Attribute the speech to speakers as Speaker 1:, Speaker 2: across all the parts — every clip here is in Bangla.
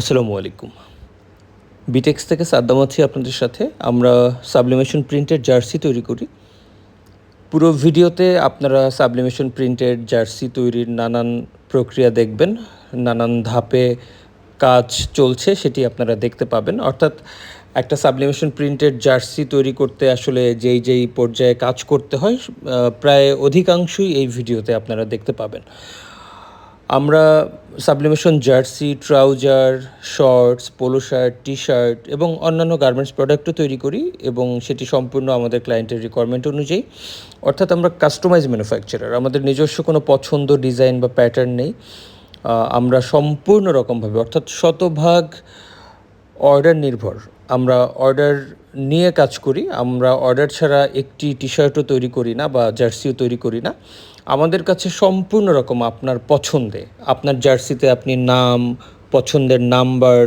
Speaker 1: আসসালামু আলাইকুম। বিটেক্স থেকে সাদ্দাম আছি আপনাদের সাথে। আমরা সাবলিমেশন প্রিন্টের জার্সি তৈরি করি। পুরো ভিডিওতে আপনারা সাবলিমেশন প্রিন্টের জার্সি তৈরির নানান প্রক্রিয়া দেখবেন, নানান ধাপে কাজ চলছে সেটি আপনারা দেখতে পাবেন। অর্থাৎ একটা সাবলিমেশন প্রিন্টের জার্সি তৈরি করতে আসলে যেই যেই পর্যায়ে কাজ করতে হয় প্রায় অধিকাংশই এই ভিডিওতে আপনারা দেখতে পাবেন। আমরা sublimation jersey, trouser, shorts, polo shirt T shirt এবং অন্যান্য গার্মেন্টস প্রোডাক্টও তৈরি করি এবং সেটি সম্পূর্ণ আমাদের ক্লায়েন্টের রিকোয়ারমেন্ট অনুযায়ী। অর্থাৎ আমরা কাস্টমাইজ ম্যানুফ্যাকচারার আমাদের নিজস্ব কোনো পছন্দ ডিজাইন বা প্যাটার্ন নেই। আমরা সম্পূর্ণ রকমভাবে, অর্থাৎ শতভাগ অর্ডার নির্ভর। আমরা অর্ডার নিয়ে কাজ করি, আমরা অর্ডার ছাড়া একটি টি শার্টও তৈরি করি না বা জার্সিও তৈরি করি না। আমাদের কাছে সম্পূর্ণ রকম আপনার পছন্দে। আপনার জার্সিতে আপনি নাম, পছন্দের নাম্বার,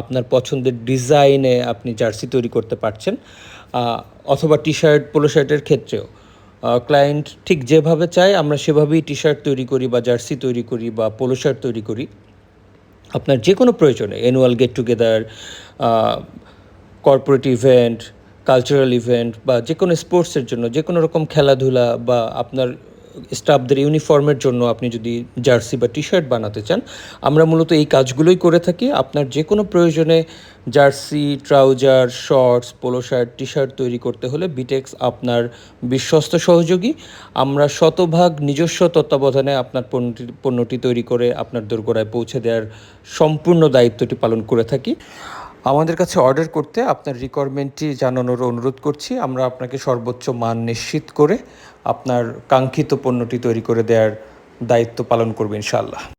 Speaker 1: আপনার পছন্দের ডিজাইনে আপনি জার্সি তৈরি করতে পারছেন অথবা টি শার্ট পোলো শার্টের ক্ষেত্রেও। ক্লায়েন্ট ঠিক যেভাবে চায়, আমরা সেভাবেই টি শার্ট তৈরি করি বা জার্সি তৈরি করি বা পোলো শার্ট তৈরি করি। আপনার যে কোনো প্রয়োজনে annual get together corporate event cultural event বা যে কোনো স্পোর্টসের জন্য যে কোনো রকম খেলাধুলা বা আপনার স্টাফদের ইউনিফর্মের জন্য আপনি যদি জার্সি বা টি শার্ট বানাতে চান, আমরা মূলত এই কাজগুলোই করে থাকি। আপনার যে কোনো প্রয়োজনে jersey, trouser, shorts, polo shirt T shirt তৈরি করতে হলে বিটেক্স আপনার বিশ্বস্ত সহযোগী। আমরা শতভাগ নিজস্ব তত্ত্বাবধানে আপনার পণ্যটি পণ্যটি তৈরি করে আপনার দোরগোড়ায় পৌঁছে দেওয়ার সম্পূর্ণ দায়িত্বটি পালন করে থাকি। আমাদের কাছে অর্ডার করতে আপনার রিকোয়ারমেন্টটি জানানোর অনুরোধ করছি। আমরা আপনাকে সর্বোচ্চ মান নিশ্চিত করে আপনার কাঙ্ক্ষিত পণ্যটি তৈরি করে দেওয়ার দায়িত্ব পালন করব ইনশাআল্লাহ।